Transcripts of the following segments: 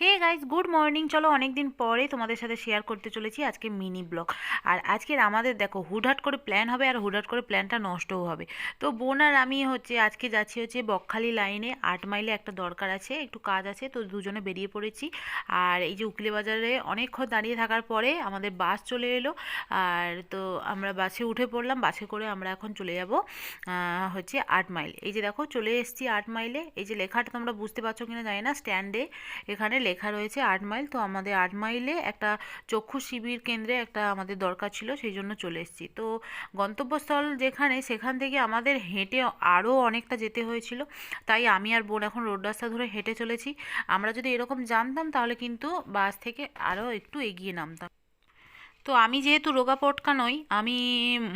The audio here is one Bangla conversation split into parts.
হে গাইজ গুড মর্নিং চলো অনেক দিন পরে তোমাদের সাথে শেয়ার করতে চলেছি আজকে মিনি ব্লগ আর আজকের আমাদের দেখো, হুটহাট করে প্ল্যান হবে আর হুটহাট করে প্ল্যানটা নষ্টও হবে। তো বোন আর আমি হচ্ছে আজকে যাচ্ছি হচ্ছে বকখালি লাইনে আট মাইলে একটা দরকার আছে, একটু কাজ আছে, তো দুজনে বেরিয়ে পড়েছি। আর এই যে উকলি বাজারে অনেকক্ষণ দাঁড়িয়ে থাকার পরে আমাদের বাস চলে এলো। আর তো আমরা বাসে উঠে পড়লাম বাসে করে আমরা এখন চলে যাব হচ্ছে আট মাইল এই যে দেখো, চলে এসেছি আট মাইলে এই যে লেখাটা তোমরা বুঝতে পারছ কিনা জানি না স্ট্যান্ডে এখানে লেখা রয়েছে আট মাইল। তো আমাদের আট মাইলে একটা চক্ষু শিবির কেন্দ্রে একটা আমাদের দরকার ছিল, সেই জন্য চলে এসেছি। তো গন্তব্যস্থল যেখানে, সেখান থেকে আমাদের হেঁটে আরও অনেকটা যেতে হয়েছিল। তাই আমি আর বোন এখন রোড রাস্তা ধরে হেঁটে চলেছি। আমরা যদি এরকম জানতাম তাহলে কিন্তু বাস থেকে আরও একটু এগিয়ে নামতাম। তো আমি যেহেতু রোগা পটকা নই, আমি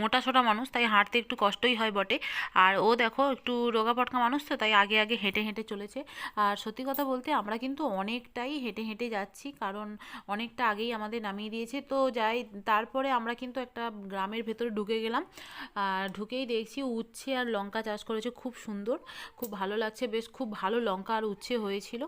মোটা সোটা মানুষ, তাই হাঁটতে একটু কষ্টই হয় বটে। আর ও দেখো একটু রোগা পটকা মানুষ তো, তাই আগে আগে হেঁটে হেঁটে চলেছে। আর সত্যি কথা বলতে আমরা কিন্তু অনেকটাই হেঁটে হেঁটে যাচ্ছি, কারণ অনেকটা আগেই আমাদের নামিয়ে দিয়েছে। তো যাই, তারপরে আমরা কিন্তু একটা গ্রামের ভেতরে ঢুকে গেলাম। আর ঢুকেই দেখছি উচ্ছে আর লঙ্কা চাষ করেছে, খুব সুন্দর। খুব ভালো লাগছে, বেশ খুব ভালো লঙ্কা আর উচ্ছে হয়েছিল।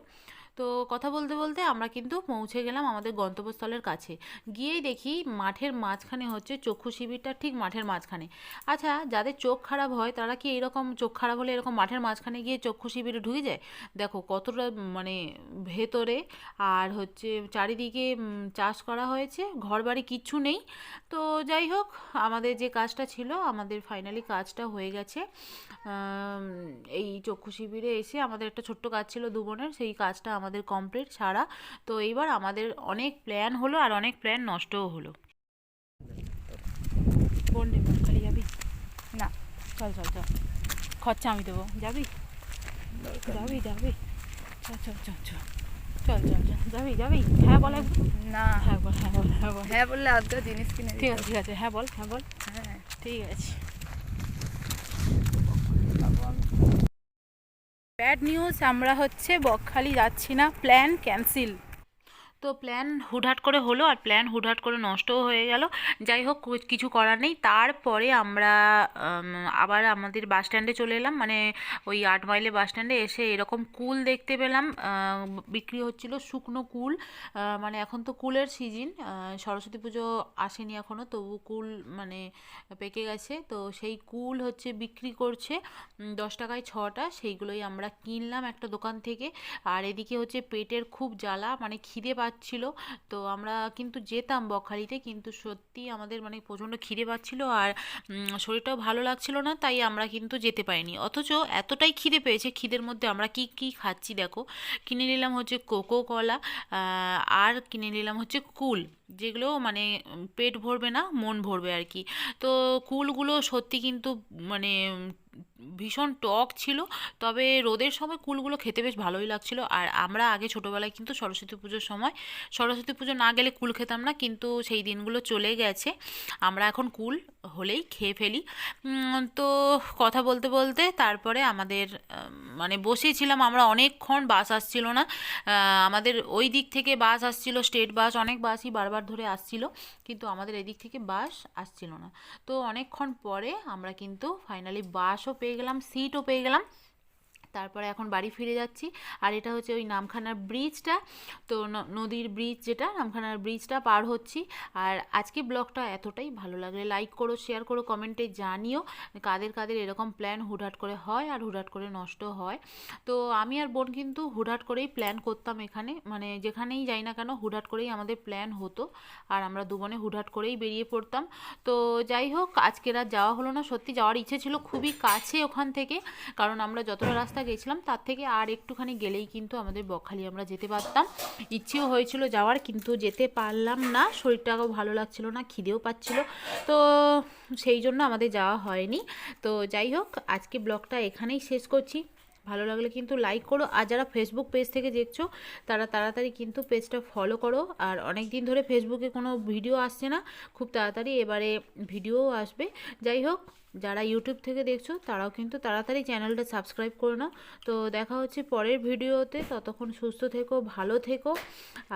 তো কথা বলতে বলতে আমরা কিন্তু পৌঁছে গেলাম আমাদের গন্তব্যস্থলের কাছে। গিয়েই দেখি মাঠের মাঝখানে হচ্ছে চক্ষু শিবিরটা ঠিক মাঠের মাঝখানে। আচ্ছা যাদের চোখ খারাপ হয় তারা কি এরকম চোখ খারাপ হলে এরকম মাঠের মাঝখানে গিয়ে চক্ষু শিবিরে ঢুকে যায়? দেখো কতটা মানে ভেতরে আর হচ্ছে চারিদিকে চাষ করা হয়েছে, ঘরবাড়ি কিচ্ছু নেই। তো যাই হোক, আমাদের যে কাজটা ছিল, আমাদের ফাইনালি কাজটা হয়ে গেছে। এই চক্ষু শিবিরে এসে আমাদের একটা ছোট্ট কাজ ছিল দু বোনের সেই কাজটা আমাদের কমপ্লিট সারা। তো এইবার আমাদের অনেক প্ল্যান হলো আর অনেক প্ল্যান নষ্টও হলো। বোন খালি যাবি? না চল চল চল। খরচা আমি দেবো। যাবি? যাবি যাবি। চল চল চল চল। চল চল চল। যাবি যাবি? হ্যাঁ বল। না। হ্যাঁ বল হ্যাঁ বল হ্যাঁ বল। হ্যাঁ বললে আজকে জিনিস কিনে ঠিক আছে ঠিক আছে। হ্যাঁ বল হ্যাঁ বল। হ্যাঁ। ঠিক আছে। ব্যাড নিউজ আমরা হচ্ছে বকখালি যাচ্ছি না প্ল্যান ক্যান্সেল। তো প্ল্যান হুটহাট করে হলো আর প্ল্যান হুটহাট করে নষ্টও হয়ে গেল। যাই হোক কিছু করার নেই। তারপরে আমরা আবার আমাদের বাস স্ট্যান্ডে চলে এলাম। মানে ওই আট মাইলে বাস স্ট্যান্ডে এসে এরকম কুল দেখতে পেলাম। বিক্রি হচ্ছিল শুকনো কুল। মানে এখন তো কুলের সিজন সরস্বতী পুজো আসেনি এখনও তবু কুল মানে পেকে গেছে। তো সেই কুল হচ্ছে বিক্রি করছে দশ টাকায় ছটা। সেইগুলোই আমরা কিনলাম একটা দোকান থেকে। আর এদিকে হচ্ছে পেটের খুব জ্বালা মানে খিদে পাচ্ছিল। তো আমরা কিন্তু যেতাম বকখালিতে, কিন্তু সত্যি আমাদের মানে প্রচণ্ড খিদে পাচ্ছিল আর শরীরটাও ভালো লাগছিল না, তাই আমরা কিন্তু যেতে পারিনি। অথচ এতটাই খিদে পেয়েছে, খিদের মধ্যে আমরা কি কি খাচ্ছি দেখো। কিনে নিলাম হচ্ছে কোকো কলা আর কিনে নিলাম হচ্ছে কুল, যেগুলো মানে পেট ভরবে না, মন ভরবে আর কি। তো কুলগুলো সত্যি কিন্তু মানে ভীষণ টক ছিল। তবে রোদের সময় কুলগুলো খেতে বেশ ভালোই লাগছিল। আর আমরা আগে ছোটোবেলায় কিন্তু সরস্বতী পুজোর সময়, সরস্বতী পুজো না গেলে কুল খেতাম না, কিন্তু সেই দিনগুলো চলে গেছে। আমরা এখন কুল হলেই খেয়ে ফেলি। তো কথা বলতে বলতে তারপরে আমাদের মানে বসেছিলাম আমরা অনেকক্ষণ, বাস আসছিল না। আমাদের ওই দিক থেকে বাস আসছিল, স্টেট বাস, অনেক বাসই বারবার ধরে আসছিল, কিন্তু আমাদের এদিক থেকে বাস আসছিল না। তো অনেকক্ষণ পরে আমরা কিন্তু ফাইনালি বাসও পেয়ে গেলাম সিটও পেয়ে গেলাম। তারপরে এখন বাড়ি ফিরে যাচ্ছি। আর এটা হচ্ছে ওই নামখানার ব্রিজটা তো নদীর ব্রিজ যেটা, নামখানার ব্রিজটা পার হচ্ছি। আর আজকে ব্লগটা এতটাই ভালো লাগলে লাইক করো শেয়ার করো কমেন্টে জানিও কাদের কাদের এরকম প্ল্যান হুটহাট করে হয় আর হুটহাট করে নষ্ট হয়। তো আমি আর বোন কিন্তু হুটহাট করেই প্ল্যান করতাম এখানে। মানে যেখানেই যাই না কেন হুটহাট করেই আমাদের প্ল্যান হতো। আর আমরা দুবনে হুটহাট করেই বেরিয়ে পড়তাম। তো যাই হোক, আজকের আর যাওয়া হলো না। সত্যি যাওয়ার ইচ্ছে ছিল খুবই কাছে ওখান থেকে। কারণ আমরা যতটা রাস্তা গেছিলাম, তার থেকে আর একটুখানি গেলেই কিন্তু আমাদের বকখালি আমরা যেতে পারতাম। ইচ্ছেও হয়েছিল যাওয়ার, কিন্তু যেতে পারলাম না। শরীরটাও ভালো লাগছিল না, খিদেও পাচ্ছিল। তো সেই জন্য আমাদের যাওয়া হয়নি। তো যাই হোক, আজকে ব্লগটা এখানেই শেষ করছি। ভালো লাগলে কিন্তু লাইক করো। আর যারা ফেসবুক পেজ থেকে দেখছ, তারা তাড়াতাড়ি কিন্তু পেজটা ফলো করো। আর অনেক দিন ধরে ফেসবুকে কোনো ভিডিও আসছে না। খুব তাড়াতাড়ি এবারে ভিডিও আসবে। যাই হোক, যারা ইউটিউব থেকে দেখছ, তারাও কিন্তু তাড়াতাড়ি চ্যানেলটা সাবস্ক্রাইব করে নাও। তো দেখা হচ্ছে পরের ভিডিওতে ততক্ষণ সুস্থ থেকো, ভালো থেকো।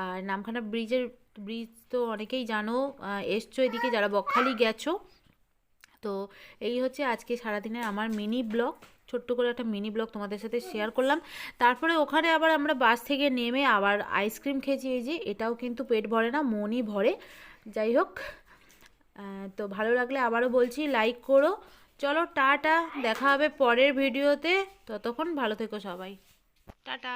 আর নামখানা ব্রিজের, ব্রিজ তো অনেকেই জানো এসছো এদিকে যারা বকখালি গেছো। তো এই হচ্ছে আজকে সারাদিনের আমার মিনি ব্লগ ছোট্ট করে একটা মিনি ব্লগ তোমাদের সাথে শেয়ার করলাম। তারপরে ওখানে আবার আমরা বাস থেকে নেমে আবার আইসক্রিম খেয়েছি। এই যে, এটাও কিন্তু পেট ভরে না, মনই ভরে। যাই হোক তো ভালো লাগলে আবারও বলছি লাইক করো। চলো, টাটা, দেখা হবে পরের ভিডিওতে ততক্ষণ ভালো থেকো সবাই। টাটা।